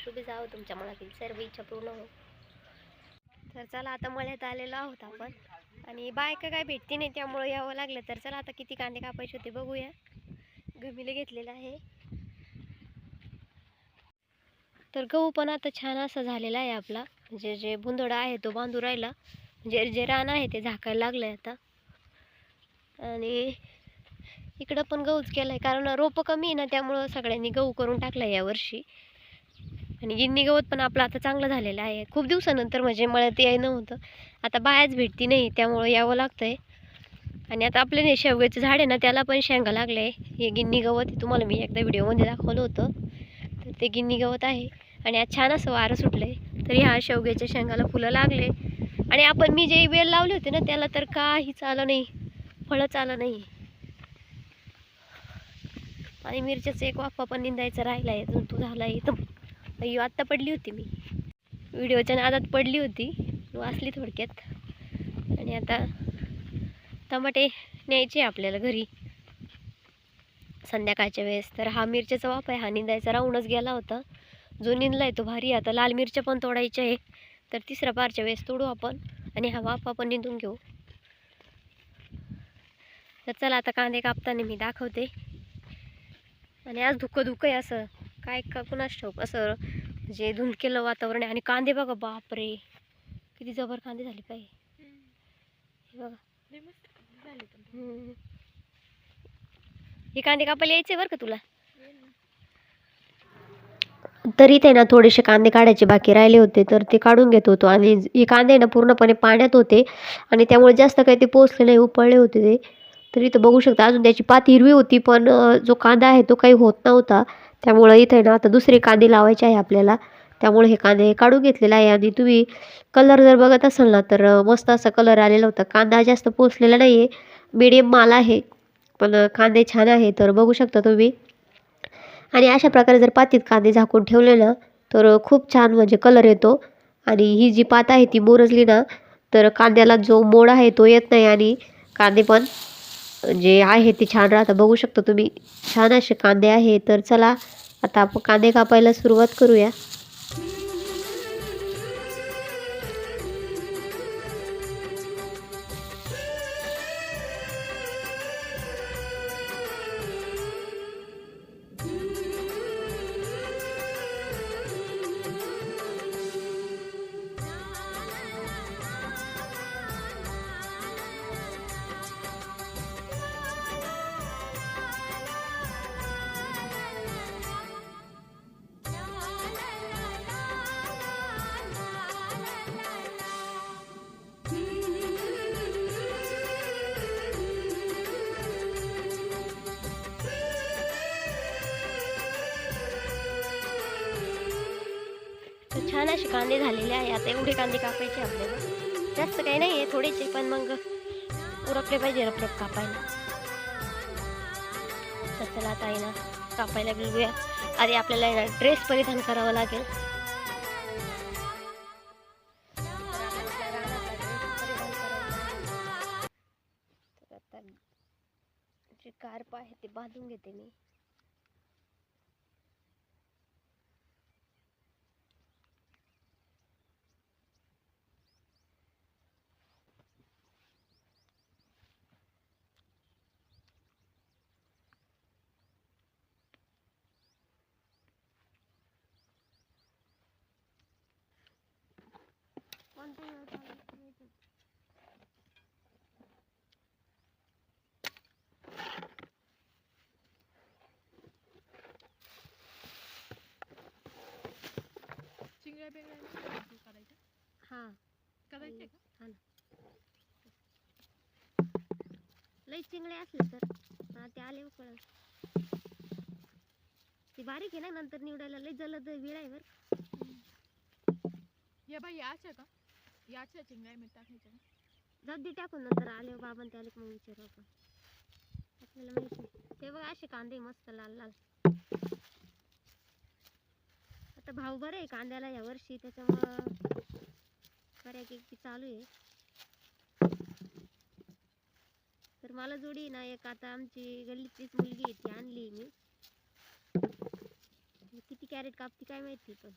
शुभ जावं हो, तुमच्या मनातील सर्व इच्छा पूर्ण हो. तर चला आता मळ्यात आलेलो आहोत आपण. आणि बायका काय भेटती नाही त्यामुळं यावं लागलं. तर चला आता किती कांदे कापायचे होते बघूया. गमीला घेतलेलं आहे. तर गहू पण आता छान असा झालेला आहे आपला. म्हणजे जे बुंदोडा आहे तो बांधू राहिला. म्हणजे जे रान आहे ते झाकायला लागलं आहे आता. आणि इकडं पण गहूच केला आहे कारण रोपं कमी आहे ना त्यामुळं सगळ्यांनी गहू करून टाकला यावर्षी आणि गिन्नी गवत पण आपलं आता चांगलं झालेलं आहे. खूप दिवसानंतर म्हणजे मळ्यात यायनं होतं आता बायाच भेटती नाही त्यामुळं यावं लागतं आहे आणि आता आपले नाही शेवग्याचं झाड आहे ना त्याला पण शेंगा लागलं. आहे हे गिन्नी गवत तुम्हाला मी एकदा व्हिडिओमध्ये दाखवलं होतं. तर ते गिन्नी गवत आहे. आणि आज छान असं वारं सुटलं आहे तर ह्या शेवग्याच्या शेंगाला फुलं लागले. आणि आपण मी जे वेल लावले होते ना त्याला तर काहीच आलं नाही. फळंच आलं नाही. आणि मिरच्याचं एक वाफा पण निंदायचं राहिला आहे अजून. तो झाला आहे तर अय्यो आत्ता पडली होती मी. व्हिडिओच्या नादात पडली होती. वाचली थोडक्यात. आणि आता टमाटे न्यायचे आपल्याला घरी. संध्याकाळच्या वेळेस. तर हा मिरच्याचा वाफ आहे. हा निंदायचा राहूनच गेला होता. जो निंदला आहे तो भारी आता लाल मिरच्या पण तोडायच्या आहे. तर तिसऱ्या पारच्या वेळेस तोडू आपण. आणि हा वाफा पण निंदून घेऊ. तर चला आता कांदे कापताना मी दाखवते. आणि आज धुकं धुकं आहे असं. काय का कुणाच ठाऊक? असं म्हणजे धुंदकेलं वातावरण आहे. आणि कांदे बघा बापरे. किती जबर कांदे झाले पाहिजे हे बघा. हे कांदे कापायला यायचे बरं का तुला? तरी ते ना थोडेसे कांदे काढायचे बाकी राहिले होते तर ते काढून घेत होतो. आणि हे कांदे ना पूर्णपणे पाण्यात होते. आणि त्यामुळे जास्त काही ते पोचले नाही उपळले होते ते. तर बघू शकता अजून त्याची पात हिरवी होती पण जो कांदा आहे तो काही होत नव्हता. त्यामुळं इथे ना आता दुसरे कांदे लावायचे आहे आपल्याला. त्यामुळे हे कांदे काढून घेतलेला आहे. आणि तुम्ही कलर जर बघत असाल ना तर मस्त असा कलर आलेला होता. कांदा जास्त पोचलेला नाही आहे मिडियम माल आहे. पण कांदे छान आहे. तर बघू शकता तुम्ही. आणि अशा प्रकारे जर पातीत कांदे झाकून ठेवले ना तर खूप छान म्हणजे कलर येतो. आणि ही जी पात आहे ती मोरजली ना तर कांद्याला जो मोड आहे तो येत नाही. आणि कांदे पण जे आहे ते छान राहतं बघू शकता तुम्ही. छान असे कांदे आहे. तर चला आता आपण कांदे कापायला सुरुवात करूया. छान असे कांदे झालेले आहे. आता एवढे कांदे कापायचे आपल्याला. जास्त काही नाही आहे थोडेसे पण मग उरपले पाहिजे रपरप कापायला. तर चला आता आहे ना कापायला गेलूया आधी आपल्याला आहे ना ड्रेस परिधान करावा लागेल. आता कार्प आहे ते बांधून घेते मी. चिंगळ्या बिंगळ्या करायच्या हा करायचे का? हा. ना लई चिंगळे असले तर. हा ते आले उकळ ती बारीक आहे ना नंतर निवडायला लई जलद विळ आहे बरं या बाई याच्या का? याच्या चिंगळ्या मीठ जद्दी टाकून नंतर आले हो बाबा त्याला मग विचारू आपण. आपल्याला माहिती नाही. ते बघ असे कांदे मस्त लाल लाल. आता भाव बरं आहे कांद्याला या वर्षी त्याच्यामुळं बऱ्यापैकी चालू आहे. तर मला जोडी ना एक आता आमची गल्लीतलीच मुलगी आहे ती आणली मी. किती कॅरेट कापती काय माहिती पण.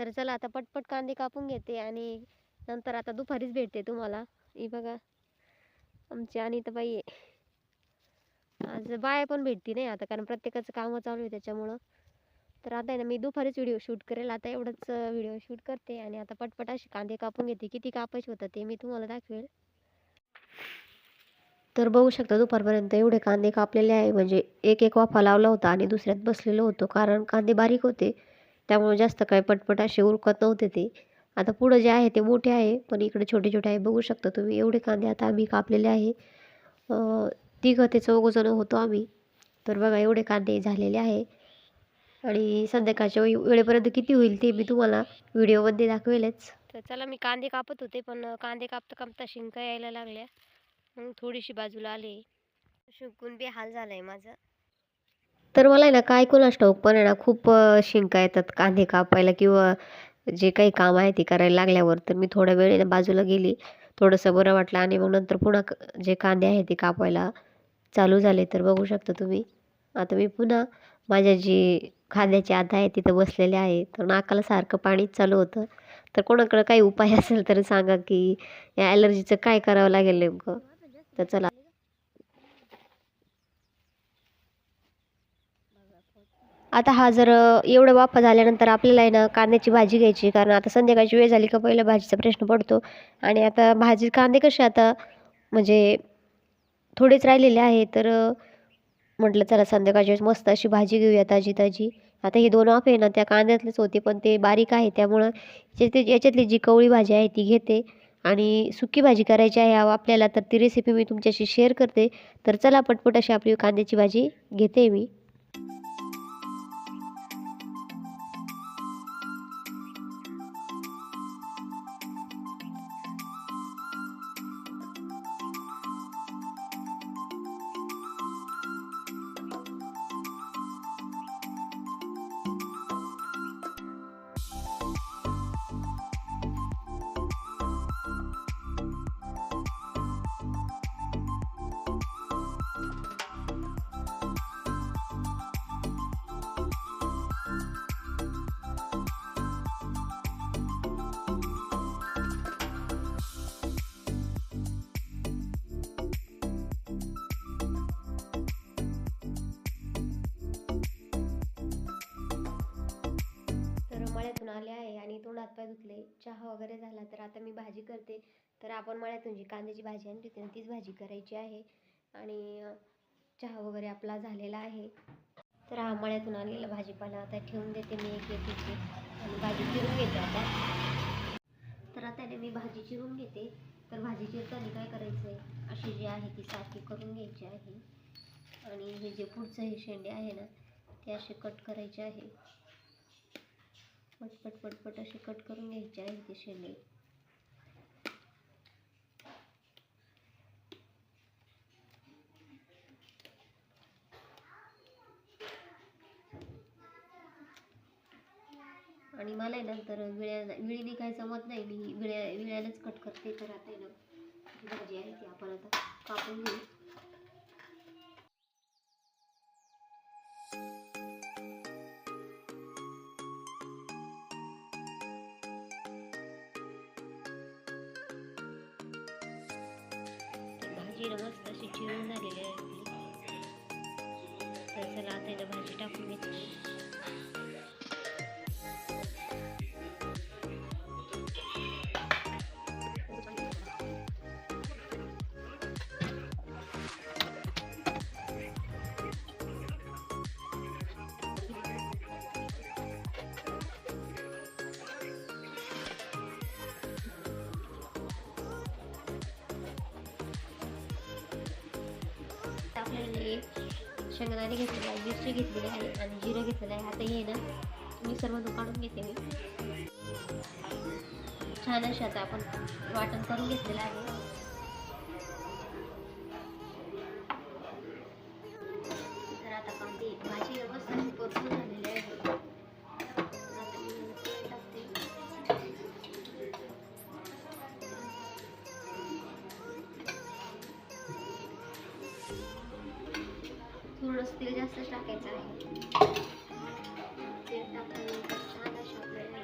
तर चला आता पटपट कांदे कापून घेते आणि नंतर आता दुपारीच भेटते तुम्हाला. ही बघा आमची आणि तर बाई आज बाया पण भेटती नाही आता कारण प्रत्येकाचं कामं चालू आहे त्याच्यामुळं. तर आता आहे ना मी दुपारीच व्हिडिओ शूट करेल. आता एवढंच व्हिडिओ शूट करते आणि आता पटपट असे कांदे कापून घेते. किती कापायचे होतं ते मी तुम्हाला दाखवेल. तर बघू शकता दुपारपर्यंत एवढे कांदे कापलेले आहे. म्हणजे एक एक वाफा लावला होता आणि दुसऱ्यात बसलेलो होतो कारण कांदे बारीक होते. त्यामुळे जास्त काय पटपट असे उरकत नव्हते ते. आता पुढं जे आहे ते मोठे आहे पण इकडे छोटे छोटे आहे बघू शकता तुम्ही. एवढे कांदे आता आम्ही कापलेले आहे. तिघं ते चौघं जण होतो आम्ही. तर बघा एवढे कांदे झालेले आहे. आणि संध्याकाळच्या वेळी वेळेपर्यंत किती होईल ते मी तुम्हाला व्हिडिओमध्ये दाखवेलच. तर चला मी कांदे कापत होते पण कांदे कापता कापता शिंका यायला लागल्या. मग थोडीशी बाजूला आले. शिंकून बी हाल झाला आहे माझा. तर मला आहे ना काय कोणास ठाऊक पण आहे ना खूप शिंका येतात कांदे कापायला किंवा जे काही काम आहे ते करायला लागल्यावर तर मी थोड्या वेळेने बाजूला गेली. थोडंसं बरं वाटलं आणि मग नंतर पुन्हा जे कांदे आहे ते कापायला चालू झाले. तर बघू शकता तुम्ही. आता मी पुन्हा माझ्या जी खांद्याची आधा आहे तिथं बसलेले आहे. तर नाकाला सारखं पाणीच चालू होतं. तर कोणाकडं काही उपाय असेल तर सांगा की या ॲलर्जीचं काय करावं लागेल नेमकं? तर चला. आता हा जर एवढं वाफा झाल्यानंतर आपल्याला आहे ना कांद्याची भाजी घ्यायची कारण आता संध्याकाळची वेळ झाली का पहिलं भाजीचा प्रश्न पडतो. आणि आता भाजी कांदे कसे आता म्हणजे थोडेच राहिलेले आहे तर म्हटलं चला संध्याकाळच्या वेळेस मस्त अशी भाजी घेऊया ताजी ताजी आता हे दोन वाफे ना त्या कांद्यातलेच होते पण ते बारीक आहे त्यामुळं याच्यातली याच्यातली जी कवळी भाजी आहे ती घेते. आणि सुकी भाजी करायची आहे आपल्याला तर ती रेसिपी मी तुमच्याशी शेअर करते. तर चला पटपट अशी आपली कांद्याची भाजी घेते मी. हातपाय धुतले चहा वगैरे झाला तर आता मी भाजी करते. तर आपण मळ्यातून जी कांद्याची भाजी आणली होती तीच भाजी करायची आहे. आणि चहा वगैरे आपला झालेला आहे. तर हा मळ्यातून आणलेला भाजीपाला आता ठेवून देते मी एक एकीची आणि भाजी चिरून घेते आता. तर आता मी भाजी चिरून घेते. तर भाजी चिरताना काय करायचं आहे अशी जी आहे ती सारखी करून घ्यायची आहे. आणि हे जे पुढचं हे शेंडे आहे ना ते असे कट करायचे आहे. पटपट पटपट असे कट करून घ्यायचे आहेत ते शेंडे. आणि मला आहे नंतर विळ्या विळीने काय जमत नाही. मी विळ्या विळ्यालाच कट करते. तर आता आहे ना भाजी आहे ती आपण आता कापून घेऊ. तर भाजी ना मस्त अशी चिरून झालेली आहे. तर चला आता भाजी टाकून घेतली आपल्याला शेंगदाणे घेतलेले आहे मिरची घेतलेली आहे आणि जिरं घेतलेलं आहे. आता हे ना मी सर्व काढून घेते मी. छान असे आता आपण वाटण करून घेतलेलं आहे. तेल जास्त टाकायचं आहे. तेल टाकल्यानंतर छान अशा आपल्याला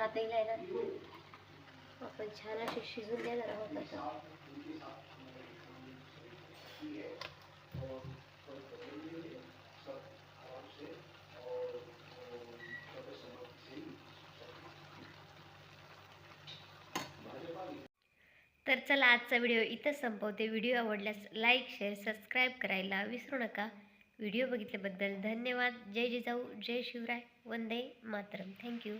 तर आता ना आपण छान असे शिजून देणार आहोत आता. तर चला आजचा व्हिडिओ इथं संपवते. व्हिडिओ आवडल्यास लाईक शेअर सबस्क्राईब करायला विसरू नका. व्हिडिओ बघितल्याबद्दल धन्यवाद. जय जिजाऊ जय शिवराय. वंदे मातरम. Thank you